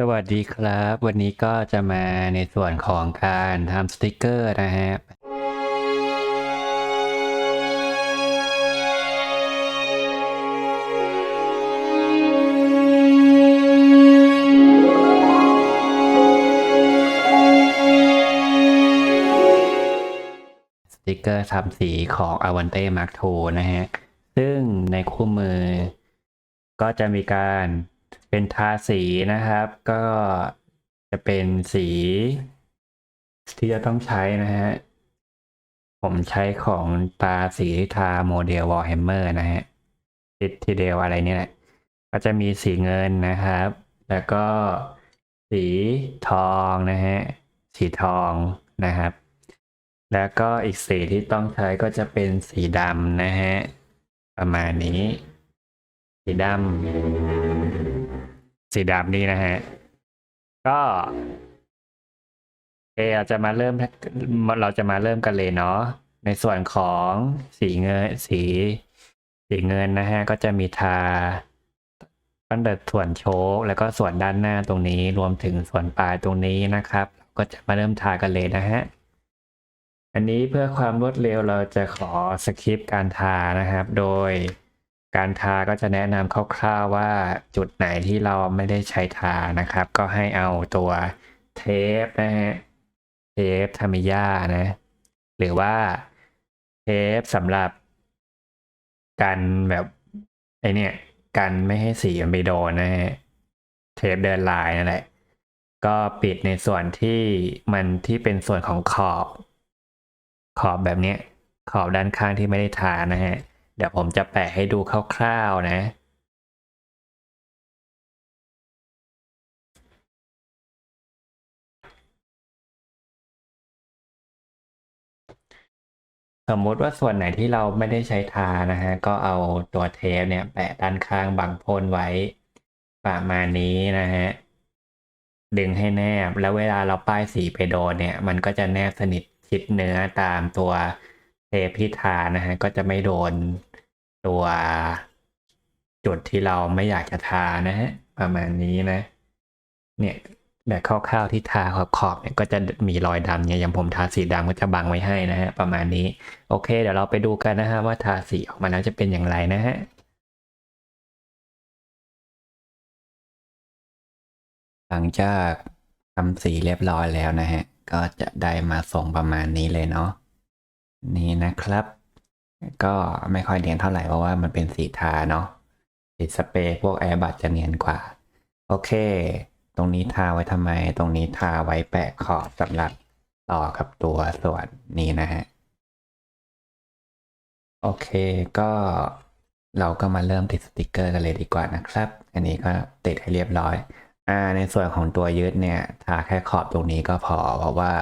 สวัสดีครับ วันนี้ก็จะมาในส่วนของการทำสติกเกอร์นะฮะสติกเกอร์ทำสีของ a v a n t e Mark II นะฮะ ซึ่งในคู่มือก็จะมีการ เป็นทาสีนะครับ ก็จะเป็นสีที่จะต้องใช้นะฮะ ผมใช้ของตาสีทาโมเดลวอลแฮมเมอร์นะฮะติดทีเดียวอะไรเนี่ยแหละก็จะมีสีเงินนะครับ แล้วก็สีทองนะฮะ สีทองนะครับ แล้วก็อีกสีที่ต้องใช้ก็จะเป็นสีดำนะฮะ ประมาณนี้ สีดำ สีดำนี่นะฮะ ก็โอเคเราจะมาเริ่มเราจะมาเริ่มกันเลยเนาะในส่วนของสีเงินสี สีเงินนะฮะ ก็จะมีทาตั้งแต่ส่วนโชคแล้วก็ส่วนด้านหน้าตรงนี้รวมถึงส่วนปลายตรงนี้นะครับ ก็จะมาเริ่มทากันเลยนะฮะอันนี้เพื่อความรวดเร็วเราจะขอสคริปต์การทานะครับ โดย การทาก็จะแนะนำคร่าวๆว่าจุดไหนที่เราไม่ได้ใช้ทานะครับ ก็ให้เอาตัวเทปนะฮะเทปทามิยานะ หรือว่าเทปสำหรับกันแบบไอเนี่ยกันไม่ให้สีมันไปโดนนะฮะเทปเดินลายนั่นแหละ ก็ปิดในส่วนที่มันที่เป็นส่วนของขอบ ขอบแบบเนี้ยขอบด้านข้างที่ไม่ได้ทานะฮะ เดี๋ยวผมจะแปะให้ดูคร่าวๆนะ สมมติว่าส่วนไหนที่เราไม่ได้ใช้ทานะฮะ ก็เอาตัวเทปเนี่ยแปะด้านข้างบังพ่นไว้ประมาณนี้นะฮะ ดึงให้แนบแล้วเวลาเราป้ายสีไปโดนเนี่ย มันก็จะแนบสนิทชิดเนื้อตามตัว ทปที่ทานะฮะก็จะไม่โดนตัวจุดที่เราไม่อยากจะทานะฮะประมาณนี้นะ เนี่ยแบบคร่าวๆที่ทาขอบขอบเนี่ยก็จะมีรอยดำเนี่ยอย่างผมทาสีดำก็จะบังไว้ให้นะฮะประมาณนี้ โอเค เดี๋ยวเราไปดูกันนะฮะว่าทาสีออกมาแล้วจะเป็นอย่างไรนะฮะหลังจากทำสีเรียบร้อยแล้วนะฮะก็จะได้มาทรงประมาณนี้เลยเนาะ นี่นะครับ ก็ไม่ค่อยเนียนเท่าไหร่เพราะว่ามันเป็นสีทาเนาะสีสเปรย์พวกแอร์บัตจะเนียนกว่า โอเค ตรงนี้ทาไว้ทำไม ตรงนี้ทาไว้แปะขอบสำหรับต่อกับตัวส่วนนี้นะฮะ โอเคก็เราก็มาเริ่มติดสติกเกอร์กันเลยดีกว่านะครับ อันนี้ก็ติดให้เรียบร้อย อ่า ในส่วนของตัวยึดเนี่ย ทาแค่ขอบตรงนี้ก็พอ เพราะว่า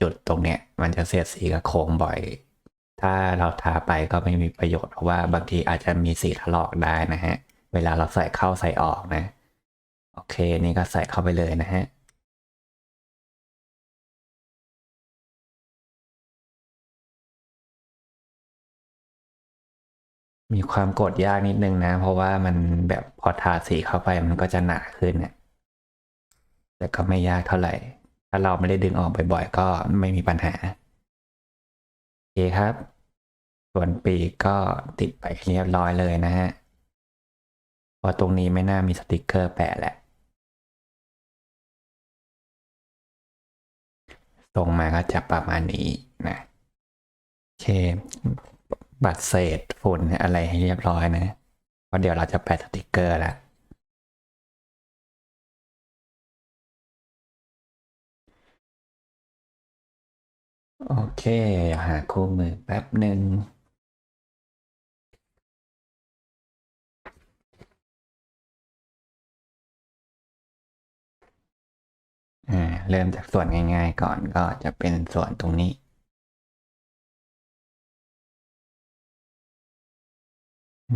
จุดตรงเนี้ยมันจะเสียดสีกับโค้งบ่อย ถ้าเราทาไปก็ไม่มีประโยชน์เพราะว่าบางทีอาจจะมีสีถลอกได้นะฮะ เวลาเราใส่เข้าใส่ออกนะ โอเค นี่ก็ใส่เข้าไปเลยนะฮะมีความกดยากนิดนึงนะ เพราะว่ามันแบบพอทาสีเข้าไปมันก็จะหนาขึ้นเนี่ยแต่ก็ไม่ยากเท่าไหร่ ถ้าเราไม่ได้ดึงออกบ่อยๆก็ไม่มีปัญหา เคครับ ส่วนปีกก็ติดไปเรียบร้อยเลยนะฮะพอตรงนี้ไม่น่ามีสติกเกอร์แปะแหละตรงมาก็จะประมาณนี้นะโอเค บัตรเศษฝุ่นอะไรให้เรียบร้อยนะเพราะเดี๋ยวเราจะแปะสติกเกอร์แล้ว โอเค หาคู่มือแป๊บหนึ่งเริ่มจากส่วนง่ายๆก่อนก็จะเป็นส่วนตรงนี้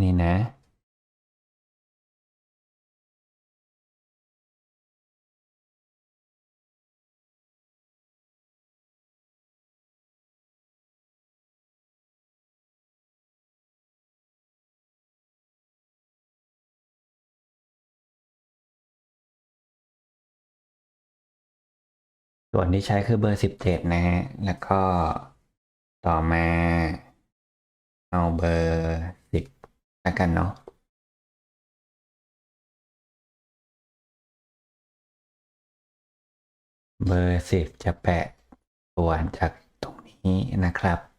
นี่นะ ส่วนที่ใช้คือเบอร์สิบเจ็ดนะฮะ แล้วก็ต่อมา เอาเบอร์สิบแล้วกันเนาะเบอร์สิบจะแปะส่วนจากตรงนี้นะครับ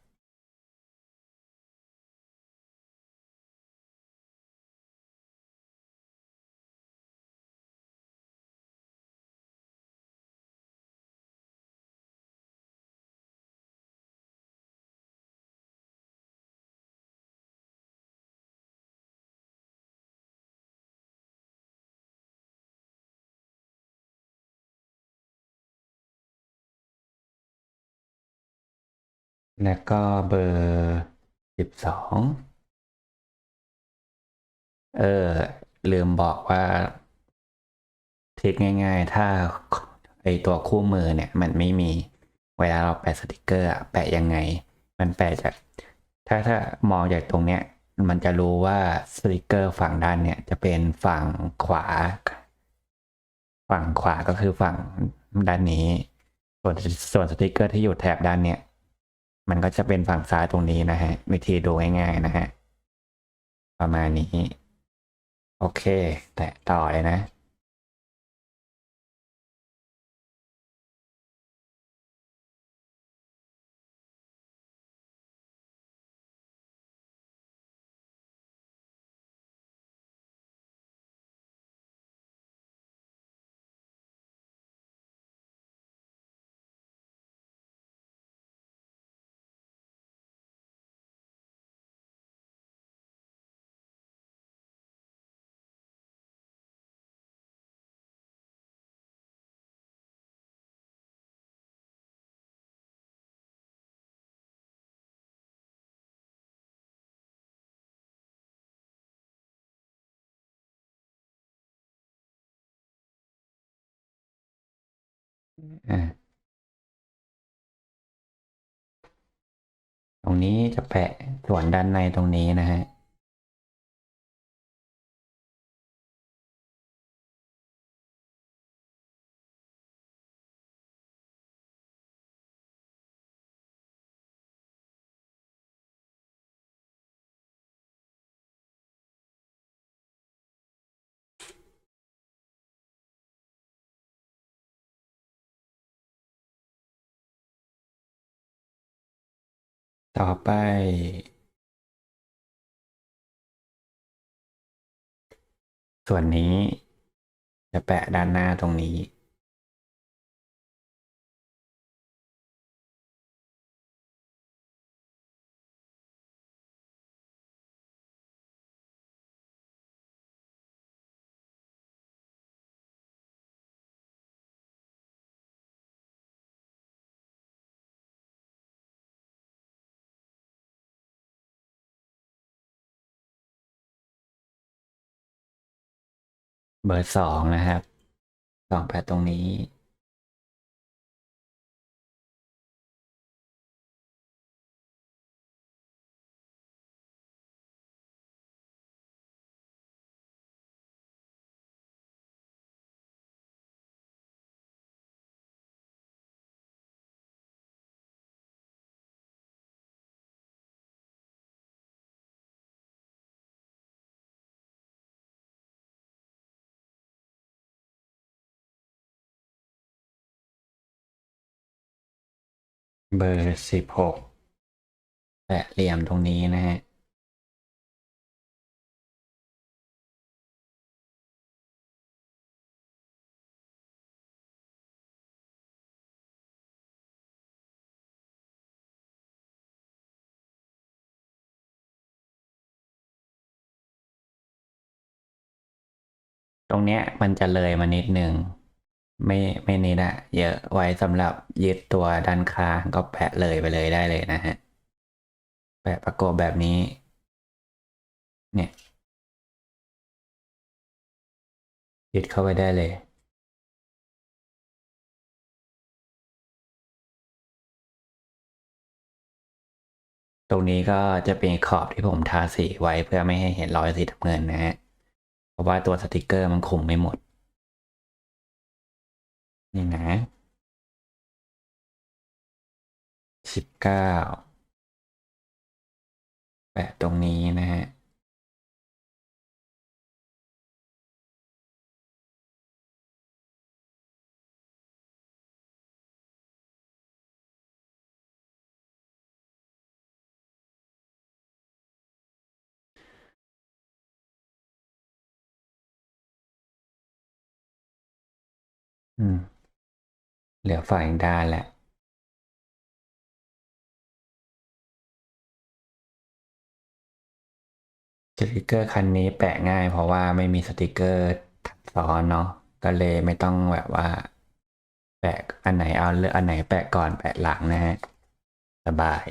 แล้วก็เบอร์สิบสองเออ ลืมบอกว่าทริคง่าย ๆ ถ้าไอตัวคู่มือเนี่ย มันไม่มีเวลาเราแปะสติกเกอร์แปะยังไง มันแปะจาก ถ้าถ้ามองจากตรงเนี้ย มันจะรู้ว่าสติกเกอร์ฝั่งด้านเนี่ย จะเป็นฝั่งขวา ฝั่งขวาก็คือฝั่งด้านนี้ ส่วนส่วนสติกเกอร์ที่อยู่แถบด้านเนี้ย มันก็จะเป็นฝั่งซ้ายตรงนี้นะฮะ วิธีดูง่ายๆนะฮะ ประมาณนี้ โอเค แตะต่อเลยนะ ตรงนี้จะแปะส่วนด้านในตรงนี้นะฮะ ต่อไป ส่วนนี้จะแปะด้านหน้าตรงนี้ เบอร์สองนะครับสองแปะตรงนี้ เบอร์สิบหกแปะเหลี่ยมตรงนี้นะฮะตรงเนี้ยมันจะเลยมานิดหนึ่ง ไม่ไม่นิดอะเยอะไว้สำหรับยึดตัวด้านข้างก็แปะเลยไปเลยได้เลยนะฮะ แปะประกบแบบนี้ เนี่ย ยึดเข้าไปได้เลยตรงนี้ก็จะเป็นขอบที่ผมทาสีไว้เพื่อไม่ให้เห็นรอยสีน้ำเงินนะฮะ เพราะว่าตัวสติกเกอร์มันคุมไม่หมด นี่นะสิบเก้าแปะตรงนี้นะฮะอืม เหลือฝ่ายด้านแหละสติกเกอร์คันนี้แปะง่ายเพราะว่าไม่มีสติกเกอร์ทับซ้อนเนาะก็เลยไม่ต้องแบบว่า แปะอันไหนเอาเลือกอันไหนแปะก่อนแปะหลังนะฮะ สบาย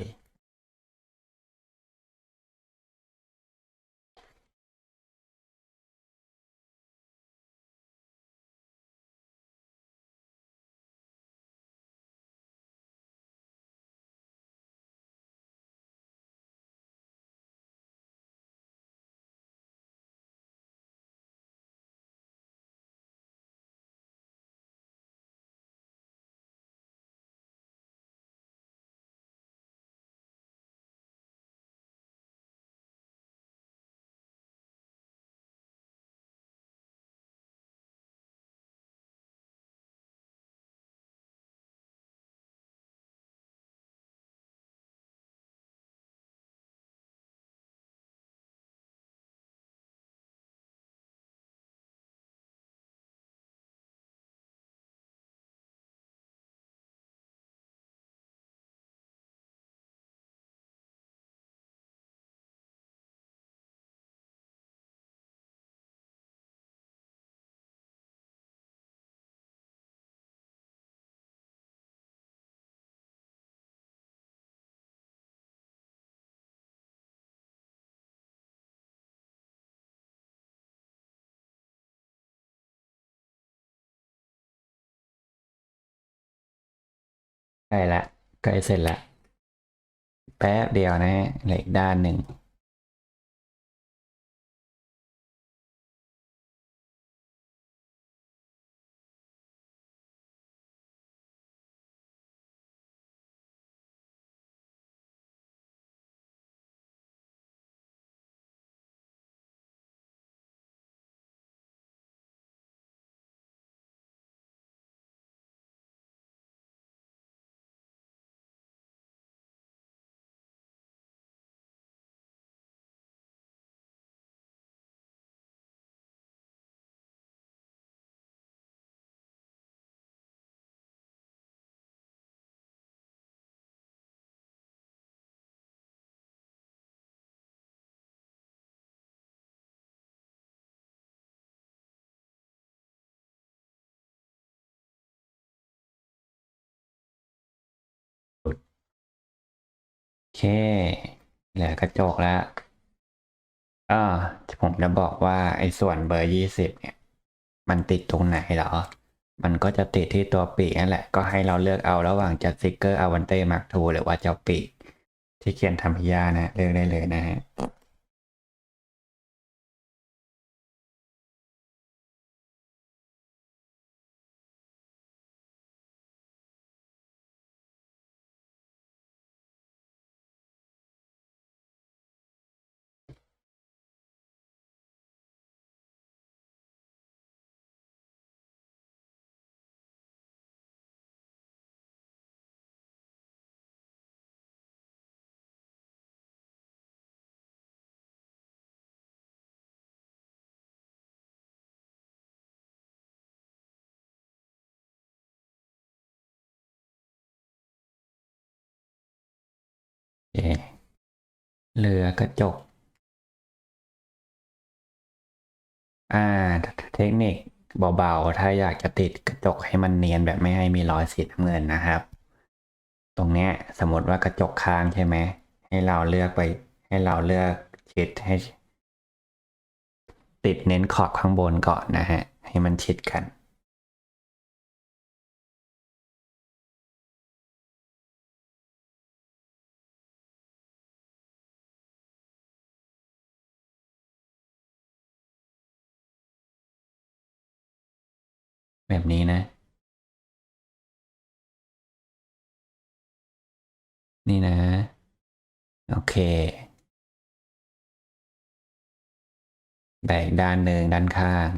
ใกล้ละใกล้เสร็จละแป๊บเดียวนะฮะเหลืออีกด้านหนึ่ง เคเหลือกระจกแล้วอ่าผมจะบอกว่าไอ้ส่วนเบอร์ยี่สิบเนี่ย มันติดตรงไหนหรอ มันก็จะติดที่ตัวปีกนั่นแหละ ก็ให้เราเลือกเอาระหว่างจะสติกเกอร์อวันเต้มาร์กทูหรือว่าเจ้าปีกที่เขียนทำพิยานะเลือกได้เลยนะฮะ เหลือกระจก อ่า เทคนิคเบาๆ ถ้าอยากจะติดกระจกให้มันเนียนแบบไม่ให้มีรอยสีน้ำเงินนะครับ ตรงเนี้ยสมมติว่ากระจกค้างใช่ไหม ให้เราเลือกไป ให้เราเลือกชิดให้ ติดเน้นขอบข้างบนก่อนนะฮะ ให้มันชิดกัน แบบนี้นะ นี่นะ โอเคแต่อีกด้านหนึ่งด้านข้าง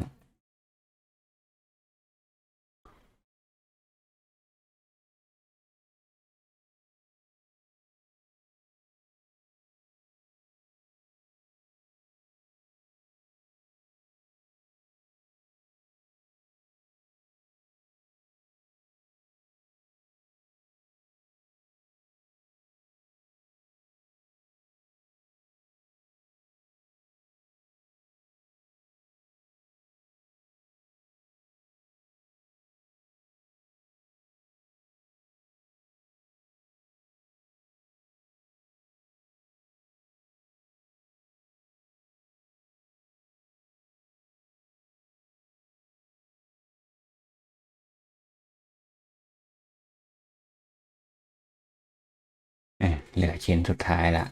เหลือชิ้นสุดท้ายละ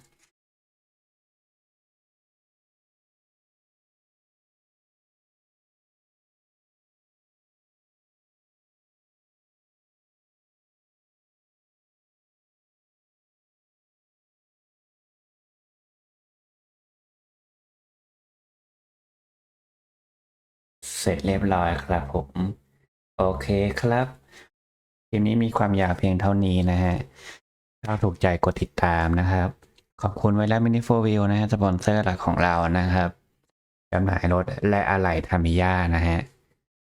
เสร็จเรียบร้อยครับผม โอเคครับคลิปนี้มีความยาวเพียงเท่านี้นะฮะ ถ้าถูกใจกดติดตามนะครับ ขอบคุณไวรัสมินิโฟวิลนะฮะสปอนเซอร์หลักของเรานะครับจำหน่ายรถและอะไหล่ทามิยานะฮะ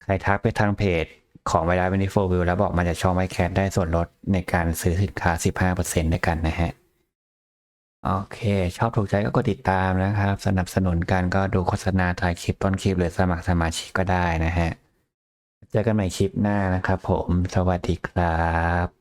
ใครทักไปทางเพจของไวรัสมินิโฟวิลแล้วบอกมาจากช่องไวแคทได้ส่วนลดในการซื้อสินค้า 15%ด้วยกันนะฮะโอเค ชอบถูกใจก็กดติดตามนะครับ สนับสนุนกันก็ดูโฆษณาถ่ายคลิปต้นคลิปหรือสมัครสมาชิกก็ได้นะฮะ เจอกันใหม่คลิปหน้านะครับผม สวัสดีครับ